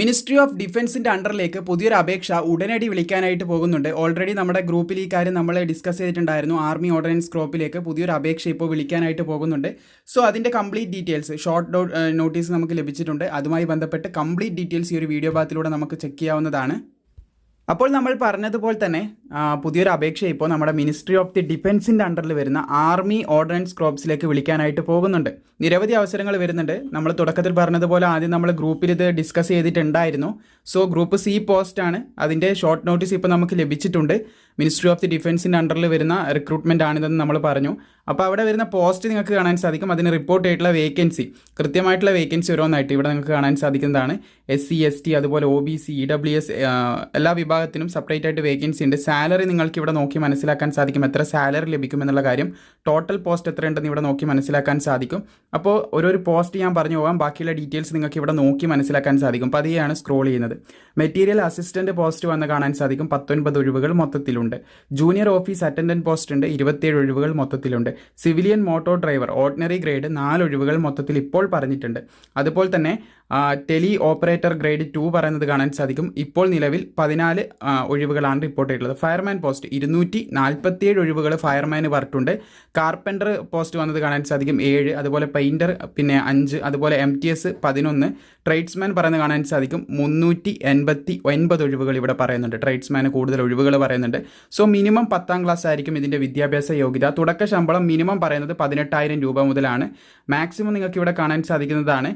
Ministry of ഡിഫൻസിന്റെ അണ്ടറിലേക്ക് പുതിയൊരു അപേക്ഷ ഉടനടി വിളിക്കാനായിട്ട് പോകുന്നുണ്ട്. ഓൾറെഡി നമ്മുടെ ഗ്രൂപ്പിൽ ഈ കാര്യം നമ്മൾ ഡിസ്കസ് ചെയ്തിട്ടുണ്ടായിരുന്നു. ആർമി ഓർഡിനൻസ് ക്രോപ്പിലേക്ക് പുതിയൊരു അപേക്ഷ ഇപ്പോൾ വിളിക്കാനായിട്ട് പോകുന്നുണ്ട്. സോ അതിന്റെ കംപ്ലീറ്റ് ഡീറ്റെയിൽസ് ഷോർട്ട് നോട്ടീസ് നമുക്ക് ലഭിച്ചിട്ടുണ്ട്. അതുമായി ബന്ധപ്പെട്ട് കംപ്ലീറ്റ് ഡീറ്റെയിൽസ് ഈ ഒരു വീഡിയോ ഭാഗത്തിലൂടെ നമുക്ക് ചെക്ക് ചെയ്യാവുന്നതാണ്. അപ്പോൾ നമ്മൾ പറഞ്ഞതുപോലെ തന്നെ പുതിയൊരു അപേക്ഷ ഇപ്പോൾ നമ്മുടെ മിനിസ്ട്രി ഓഫ് ദി ഡിഫൻസിന്റെ അണ്ടറിൽ വരുന്ന ആർമി ഓർഡിനൻസ് ക്രോപ്സിലേക്ക് വിളിക്കാനായിട്ട് പോകുന്നുണ്ട്. നിരവധി അവസരങ്ങൾ വരുന്നുണ്ട്. നമ്മൾ തുടക്കത്തിൽ പറഞ്ഞതുപോലെ ആദ്യം നമ്മൾ ഗ്രൂപ്പിൽ ഇത് ഡിസ്കസ് ചെയ്തിട്ടുണ്ടായിരുന്നു. സോ ഗ്രൂപ്പ് സി പോസ്റ്റാണ് അതിന്റെ ഷോർട്ട് നോട്ടീസ് ഇപ്പോൾ നമുക്ക് ലഭിച്ചിട്ടുണ്ട്. മിനിസ്ട്രി ഓഫ് ദി ഡിഫൻസിന്റെ അണ്ടറിൽ വരുന്ന റിക്രൂട്ട്മെന്റ് ആണിതെന്ന് നമ്മൾ പറഞ്ഞു. അപ്പോൾ അവിടെ വരുന്ന പോസ്റ്റ് നിങ്ങൾക്ക് കാണാൻ സാധിക്കും. അതിന് റിപ്പോർട്ട് ആയിട്ടുള്ള വേക്കൻസി കൃത്യമായിട്ടുള്ള വേക്കൻസി ഓരോന്നായിട്ട് ഇവിടെ നിങ്ങൾക്ക് കാണാൻ സാധിക്കുന്നതാണ്. എസ് സി എസ് ടി അതുപോലെ O B C E W S എല്ലാ വിഭാഗത്തിനും സെപ്പറേറ്റ് ആയിട്ട് വേക്കൻസി ഉണ്ട്. സാലറി നിങ്ങൾക്ക് ഇവിടെ നോക്കി മനസ്സിലാക്കാൻ സാധിക്കും. എത്ര സാലറി ലഭിക്കും എന്നുള്ള കാര്യം ടോട്ടൽ പോസ്റ്റ് എത്രയുണ്ടെന്ന് ഇവിടെ നോക്കി മനസ്സിലാക്കാൻ സാധിക്കും. അപ്പോൾ ഓരോരു പോസ്റ്റ് ഞാൻ പറഞ്ഞു പോകാം. ബാക്കിയുള്ള ഡീറ്റെയിൽസ് നിങ്ങൾക്ക് ഇവിടെ നോക്കി മനസ്സിലാക്കാൻ സാധിക്കും. പതിയാണ് സ്ക്രോൾ ചെയ്യുന്നത്. മെറ്റീരിയൽ അസിസ്റ്റന്റ് പോസ്റ്റ് വന്ന് കാണാൻ സാധിക്കും. പത്തൊൻപത് ഒഴിവുകൾ മൊത്തത്തിലുണ്ട്. ജൂനിയർ ഓഫീസ് അറ്റൻഡന്റ് പോസ്റ്റ് ഉണ്ട്. ഇരുപത്തിയേഴ് ഒഴിവുകൾ മൊത്തത്തിലുണ്ട്. Civilian motor driver ordinary grade നാല് ഒഴിവുകൾ മൊത്തത്തിൽ ഇപ്പോൾ പറഞ്ഞിട്ടുണ്ട്. അതുപോലെ തന്നെ ടെലി ഓപ്പറേറ്റർ ഗ്രേഡ് ടു പറയുന്നത് കാണാൻ സാധിക്കും. ഇപ്പോൾ നിലവിൽ പതിനാല് ഒഴിവുകളാണ് റിപ്പോർട്ട് ചെയ്തിട്ടുള്ളത്. Fireman post. ഇരുന്നൂറ്റി നാൽപ്പത്തിയേഴ് ഒഴിവുകൾ ഫയർമാന് പറഞ്ഞിട്ടുണ്ട് കാർപ്പന്റർ പോസ്റ്റ് വന്നത് കാണാൻ സാധിക്കും. ഏഴ് അതുപോലെ പെയിന്റർ പിന്നെ അഞ്ച് അതുപോലെ എം ടി എസ് പതിനൊന്ന്. ട്രേഡ്സ്മാൻ പറയുന്നത് കാണാൻ സാധിക്കും. മുന്നൂറ്റി എൺപത്തി ഒൻപത് ഒഴിവുകൾ ഇവിടെ പറയുന്നുണ്ട്. ട്രേഡ്സ്മാന് കൂടുതൽ ഒഴിവുകൾ പറയുന്നുണ്ട്. സോ മിനിമം പത്താം ക്ലാസ് ആയിരിക്കും ഇതിന്റെ വിദ്യാഭ്യാസ യോഗ്യത. തുടക്ക ശമ്പളം മിനിമം പറയുന്നത് പതിനെട്ടായിരം രൂപ മുതലാണ്. മാക്സിമം നിങ്ങൾക്ക് ഇവിടെ കാണാൻ സാധിക്കുന്നതാണ്.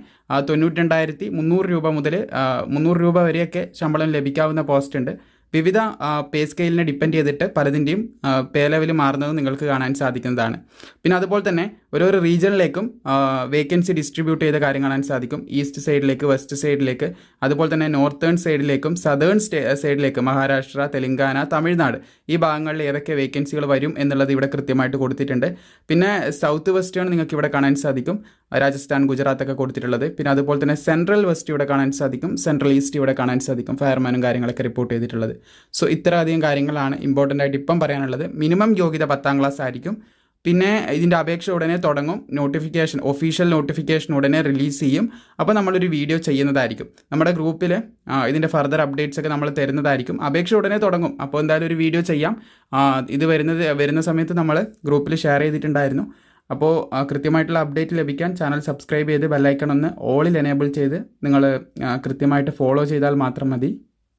തൊണ്ണൂറ്റി രണ്ടായിരത്തി മുന്നൂറ് രൂപ മുതൽ മുന്നൂറ് രൂപ വരെയൊക്കെ ശമ്പളം ലഭിക്കാവുന്ന പോസ്റ്റ് ഉണ്ട്. വിവിധ പേ സ്കെയിലിനെ ഡിപ്പെൻഡ് ചെയ്തിട്ട് പലതിന്റെയും പേ ലെവൽ മാറുന്നത് നിങ്ങൾക്ക് കാണാൻ സാധിക്കുന്നതാണ്. പിന്നെ അതുപോലെ തന്നെ ഓരോരോ റീജിയനിലേക്കും വേക്കൻസി ഡിസ്ട്രിബ്യൂട്ട് ചെയ്ത കാര്യം കാണാൻ സാധിക്കും. ഈസ്റ്റ് സൈഡിലേക്ക് വെസ്റ്റ് സൈഡിലേക്ക് അതുപോലെ തന്നെ നോർത്തേൺ സൈഡിലേക്കും സതേൺ സൈഡിലേക്ക് മഹാരാഷ്ട്ര തെലങ്കാന തമിഴ്നാട് ഈ ഭാഗങ്ങളിൽ ഏതൊക്കെ വേക്കൻസികൾ വരും എന്നുള്ളത് ഇവിടെ കൃത്യമായിട്ട് കൊടുത്തിട്ടുണ്ട്. പിന്നെ സൗത്ത് വെസ്റ്റേൺ നിങ്ങൾക്ക് ഇവിടെ കാണാൻ സാധിക്കും. രാജസ്ഥാൻ ഗുജറാത്ത് ഒക്കെ കൊടുത്തിട്ടുള്ളത്. പിന്നെ അതുപോലെ തന്നെ സെൻട്രൽ വെസ്റ്റ് ഇവിടെ കാണാൻ സാധിക്കും. സെൻട്രൽ ഈസ്റ്റ് ഇവിടെ കാണാൻ സാധിക്കും. ഫയർമാനും കാര്യങ്ങളൊക്കെ റിപ്പോർട്ട് ചെയ്തിട്ടുള്ളത്. സോ ഇത്രയധികം കാര്യങ്ങളാണ് ഇമ്പോർട്ടന്റ് ആയിട്ട് ഇപ്പം പറയാനുള്ളത്. മിനിമം യോഗ്യത പത്താം ക്ലാസ് ആയിരിക്കും. പിന്നെ ഇതിന്റെ അപേക്ഷ ഉടനെ തുടങ്ങും. നോട്ടിഫിക്കേഷൻ ഒഫീഷ്യൽ നോട്ടിഫിക്കേഷൻ ഉടനെ റിലീസ് ചെയ്യും. അപ്പോൾ നമ്മളൊരു വീഡിയോ ചെയ്യുന്നതായിരിക്കും. നമ്മുടെ ഗ്രൂപ്പിൽ ഇതിന്റെ ഫർദർ അപ്ഡേറ്റ്സ് ഒക്കെ നമ്മൾ തരുന്നതായിരിക്കും. അപേക്ഷ ഉടനെ തുടങ്ങും. അപ്പോൾ എന്തായാലും ഒരു വീഡിയോ ചെയ്യാം. ഇത് വരുന്നത് വരുന്ന സമയത്ത് നമ്മൾ ഗ്രൂപ്പിൽ ഷെയർ ചെയ്തിട്ടുണ്ടായിരുന്നു. അപ്പോൾ കൃത്യമായിട്ടുള്ള അപ്ഡേറ്റ് ലഭിക്കാൻ ചാനൽ സബ്സ്ക്രൈബ് ചെയ്ത് ബെല്ലൈക്കൺ ഒന്ന് ഓളിൽ എനേബിൾ ചെയ്ത് നിങ്ങൾ കൃത്യമായിട്ട് ഫോളോ ചെയ്താൽ മാത്രം മതി.